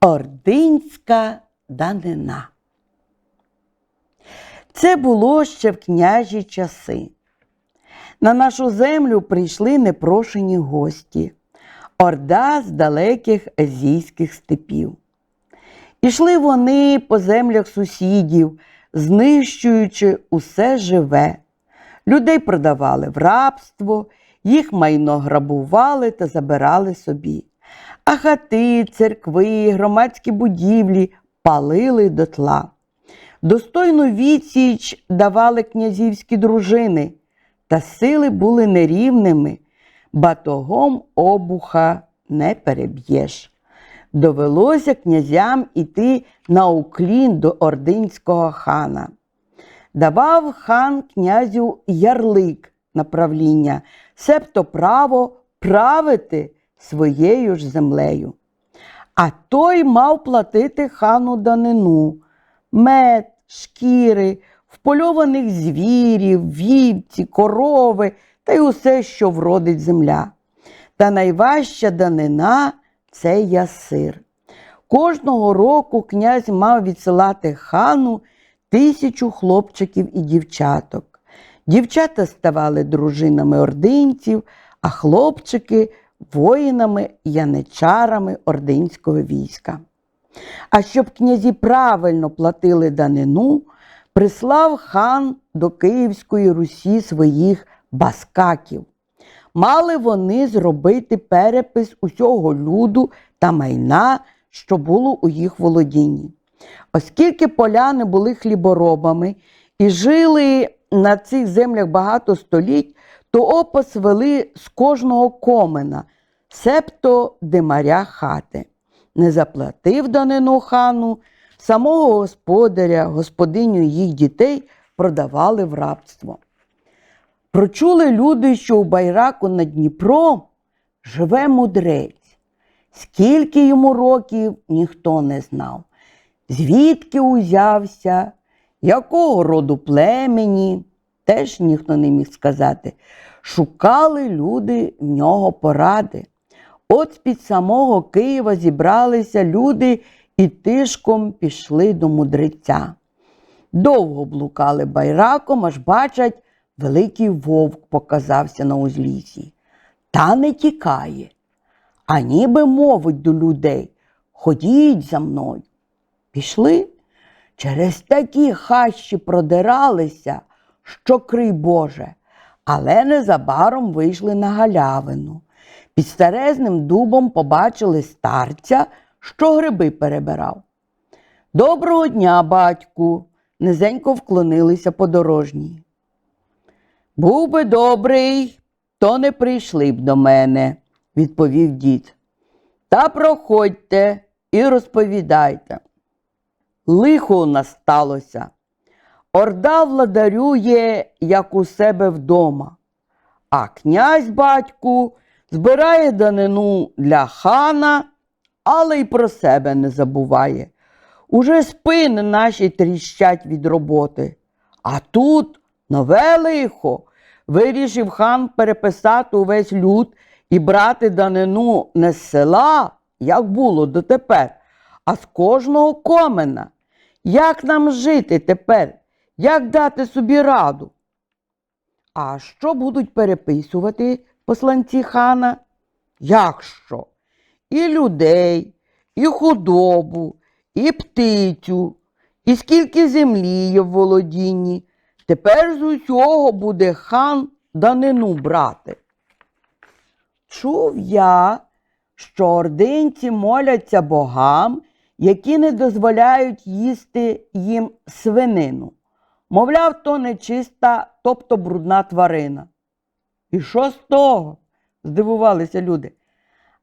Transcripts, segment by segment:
Ординська данина. Це було ще в княжі часи. На нашу землю прийшли непрошені гості, орда з далеких азійських степів. Ішли вони по землях сусідів, знищуючи усе живе. Людей продавали в рабство, їх майно грабували та забирали собі. А хати, церкви, громадські будівлі палили дотла. Достойну відсіч давали князівські дружини, та сили були нерівними, батогом обуха не переб'єш. Довелося князям іти на уклін до ординського хана. Давав хан князю ярлик на правління, себто право правити своєю ж землею. А той мав платити хану данину, мед, шкіри, впольованих звірів, вівці, корови та й усе, що вродить земля. Та найважча данина це ясир. Кожного року князь мав відсилати хану тисячу хлопчиків і дівчаток. Дівчата ставали дружинами ординців, а хлопчики воїнами яничарами ординського війська. А щоб князі правильно платили данину, прислав хан до Київської Русі своїх баскаків. Мали вони зробити перепис усього люду та майна, що було у їх володінні. Оскільки поляни були хліборобами і жили на цих землях багато століть, то опис вели з кожного комена, себто димаря хати. Не заплатив данину хану, самого господаря, господиню їх дітей продавали в рабство. Прочули люди, що у байраку над Дніпром живе мудрець. Скільки йому років ніхто не знав, звідки узявся, якого роду племені, теж ніхто не міг сказати. Шукали люди в нього поради. От з-під самого Києва зібралися люди і тишком пішли до мудреця. Довго блукали байраком, аж бачать, великий вовк показався на узліссі. Та не тікає, а ніби мовить до людей. Ходіть за мною. Пішли, через такі хащі продиралися, що крий Боже, але незабаром вийшли на галявину. Під старезним дубом побачили старця, що гриби перебирав. Доброго дня, батьку, низенько вклонилися подорожні. Був би добрий, то не прийшли б до мене, відповів дід. Та проходьте і розповідайте. Лихо у нас сталося. Орда владарює, як у себе вдома, а князь батьку збирає данину для хана, але й про себе не забуває. Уже спини наші тріщать від роботи. А тут нове лихо. Вирішив хан переписати увесь люд і брати данину не з села, як було дотепер, а з кожного комена. Як нам жити тепер? Як дати собі раду? А що будуть переписувати посланці хана? Як що? І людей, і худобу, і птицю, і скільки землі є в володінні. Тепер з усього буде хан данину брати. Чув я, що ординці моляться богам, які не дозволяють їсти їм свинину. Мовляв, то нечиста, тобто брудна тварина. І що з того? здивувалися люди.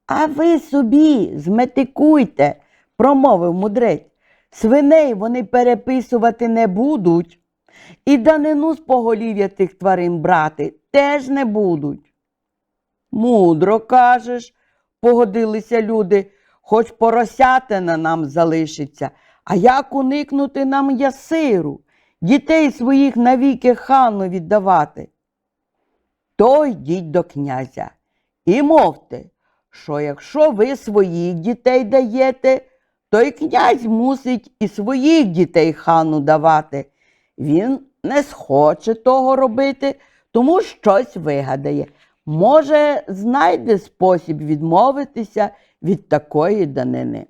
А ви собі зметикуйте, промовив мудрець. Свиней вони переписувати не будуть. І данину з поголів'я тих тварин брати теж не будуть. Мудро кажеш, погодилися люди, хоч поросятина нам залишиться. А як уникнути нам ясиру, дітей своїх навіки хану віддавати? То йдіть до князя і мовте, що якщо ви своїх дітей даєте, то й князь мусить і своїх дітей хану давати. Він не схоче того робити, тому щось вигадає. Може, знайде спосіб відмовитися від такої данини.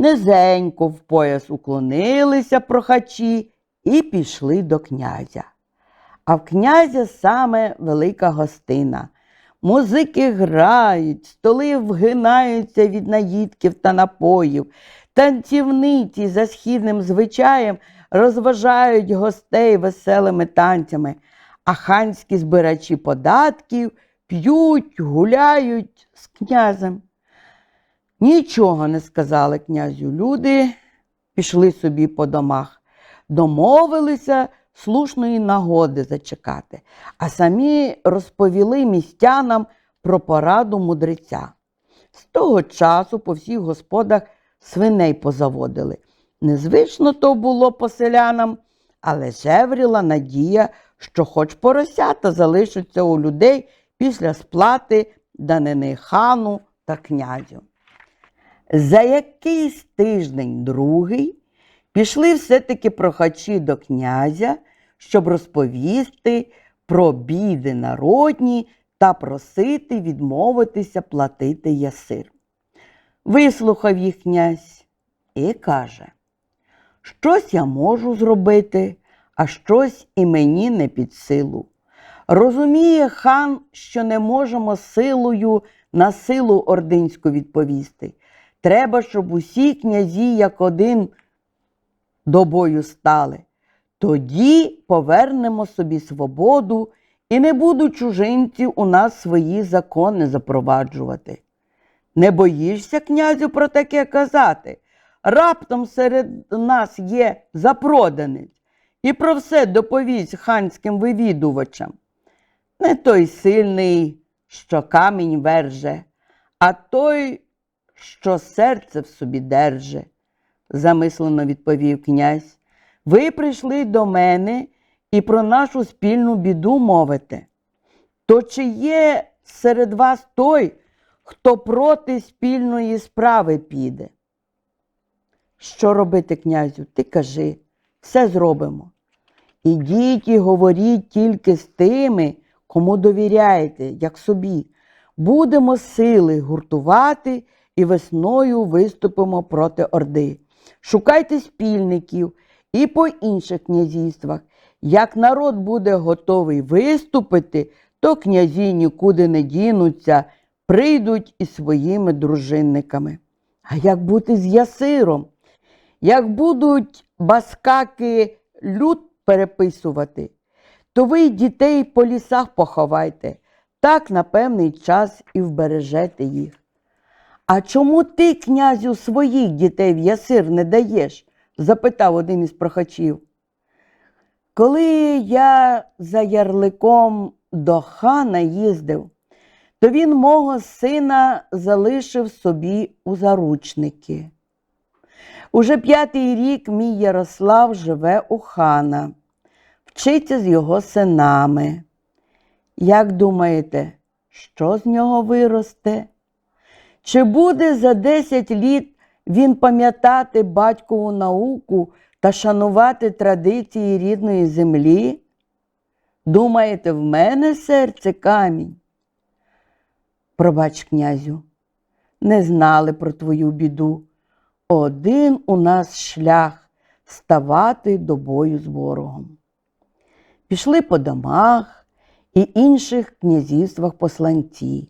Низенько в пояс уклонилися прохачі і пішли до князя. А в князя саме велика гостина. Музики грають, столи вгинаються від наїдків та напоїв, танцівниці за східним звичаєм розважають гостей веселими танцями, а ханські збирачі податків п'ють, гуляють з князем. Нічого не сказали князю люди, пішли собі по домах, домовилися слушної нагоди зачекати, а самі розповіли містянам про пораду мудреця. З того часу по всіх господах свиней позаводили. Незвично то було поселянам, але жевріла надія, що хоч поросята залишаться у людей після сплати данини хану та князю. За якийсь тиждень другий пішли все-таки прохачі до князя, щоб розповісти про біди народні та просити відмовитися платити ясир. Вислухав їх князь і каже, щось я можу зробити, а щось і мені не під силу. Розуміє хан, що не можемо силою на силу ординську відповісти. Треба, щоб усі князі як один до бою стали. Тоді повернемо собі свободу і не будуть чужинці у нас свої закони запроваджувати. Не боїшся, князю, про таке казати? Раптом серед нас є запроданець і про все доповість ханським вивідувачам. Не той сильний, що камінь верже, а той, що серце в собі держи, замислено відповів князь. Ви прийшли до мене і про нашу спільну біду мовите. То чи є серед вас той, хто проти спільної справи піде? Що робити, князю? Ти кажи, все зробимо. Ідіть і говоріть тільки з тими, кому довіряєте, як собі. Будемо сили гуртувати і весною виступимо проти Орди. Шукайте спільників і по інших князівствах. Як народ буде готовий виступити, то князі нікуди не дінуться, прийдуть із своїми дружинниками. А як бути з ясиром? Як будуть баскаки люд переписувати, то ви дітей по лісах поховайте, так на певний час і вбережете їх. А чому ти, князю, своїх дітей в ясир не даєш? запитав один із прохачів. Коли я за ярликом до хана їздив, то він мого сина залишив собі у заручники. Уже п'ятий рік мій Ярослав живе у хана, вчиться з його синами. Як думаєте, що з нього виросте? Чи буде за 10 літ він пам'ятати батькову науку та шанувати традиції рідної землі? Думаєте, в мене серце камінь? Пробач, князю, не знали про твою біду. Один у нас шлях ставати до бою з ворогом. Пішли по домах і інших князівствах посланці.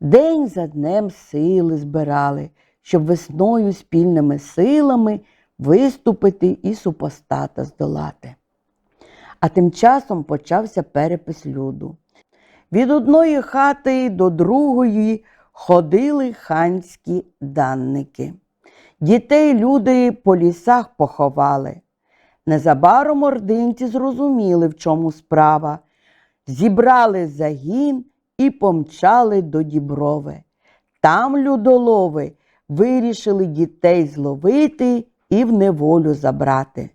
День за днем сили збирали, щоб весною спільними силами виступити і супостата здолати. А тим часом почався перепис люду. Від одної хати до другої ходили ханські данники. Дітей люди по лісах поховали. Незабаром ординці зрозуміли, в чому справа. Зібрали загін і помчали до Діброви. Там людолови вирішили дітей зловити і в неволю забрати.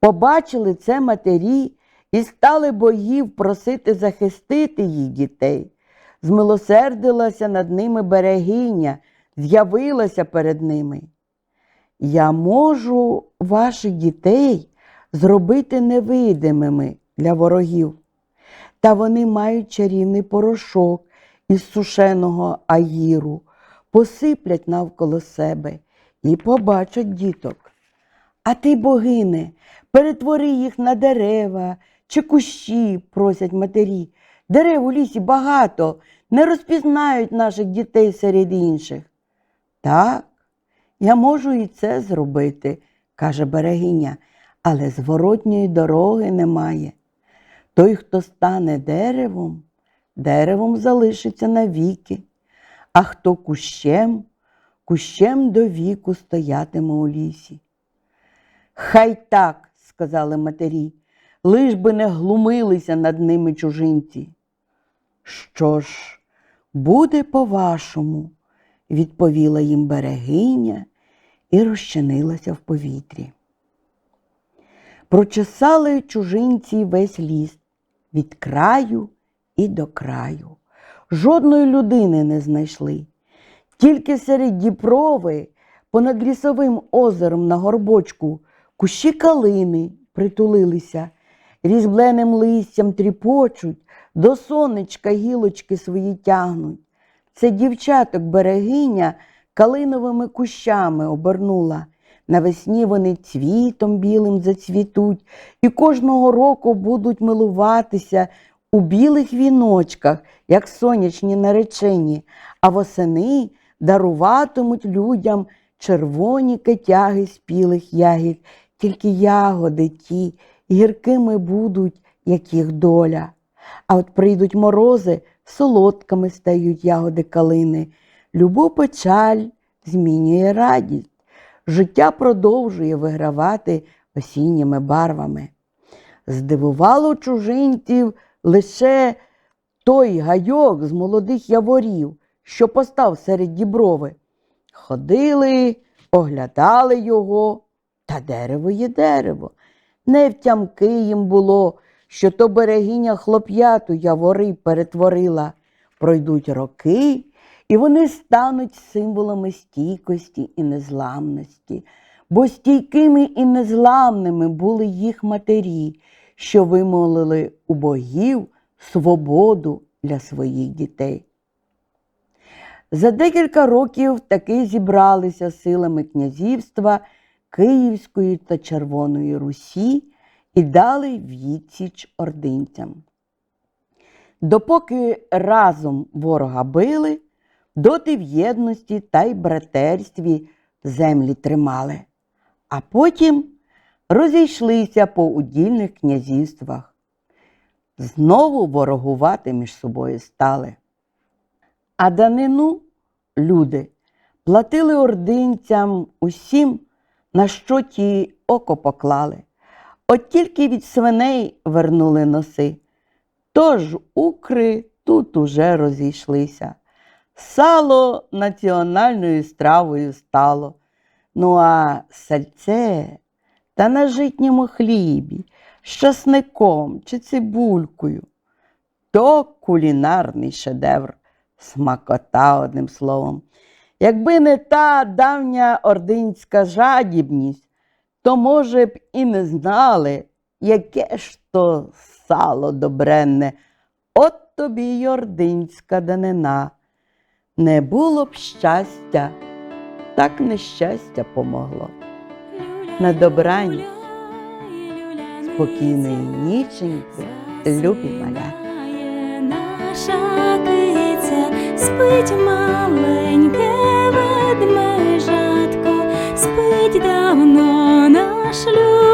Побачили це матері і стали богів просити захистити їх дітей. Змилосердилася над ними берегиня, з'явилася перед ними. Я можу ваших дітей зробити невидимими для ворогів. Та вони мають чарівний порошок із сушеного агіру, посиплять навколо себе і побачать діток. А ти, богине, перетвори їх на дерева чи кущі, просять матері. Дерев у лісі багато, не розпізнають наших дітей серед інших. Так, я можу і це зробити, каже берегиня, але зворотньої дороги немає. Той, хто стане деревом, деревом залишиться навіки, а хто кущем, кущем до віку стоятиме у лісі. Хай так, сказали матері, лиш би не глумилися над ними чужинці. Що ж, буде по-вашому, відповіла їм берегиня і розчинилася в повітрі. Прочесали чужинці весь ліс від краю і до краю. Жодної людини не знайшли. Тільки серед Діпрови, понад лісовим озером на горбочку, кущі калини притулилися, різбленим листям тріпочуть, до сонечка гілочки свої тягнуть. Це дівчаток берегиня калиновими кущами обернула. Навесні вони цвітом білим зацвітуть і кожного року будуть милуватися у білих віночках, як сонячні наречені, а восени даруватимуть людям червоні кетяги спілих ягід, тільки ягоди ті гіркими будуть, як їх доля. А от прийдуть морози, солодкими стають ягоди калини. Любу печаль змінює радість. Життя продовжує вигравати осінніми барвами. Здивувало чужинців лише той гайок з молодих яворів, що постав серед діброви. Ходили, оглядали його, та дерево є дерево. Не втямки їм було, що то берегиня хлоп'яту явори перетворила. Пройдуть роки, і вони стануть символами стійкості і незламності, бо стійкими і незламними були їх матері, що вимолили у богів свободу для своїх дітей. За декілька років таки зібралися силами князівства Київської та Червоної Русі і дали відсіч ординцям. Допоки разом ворога били, доти в єдності та й братерстві землі тримали, а потім розійшлися по удільних князівствах. Знову ворогувати між собою стали. А данину люди платили ординцям усім, на що ті око поклали. От тільки від свиней вернули носи. Тож укри тут уже розійшлися. Сало національною стравою стало. Ну а сальце та на житньому хлібі, з часником чи цибулькою. То кулінарний шедевр, смакота, одним словом. Якби не та давня ординська жадібність, то, може б, і не знали, яке ж то сало добренне. От тобі й ординська данина не було б щастя, так нещастя помогло. На добраніч, спокійної ніченьки, любі маля. Наша киця спить маленьке ведмежатко, спить давно наш люб.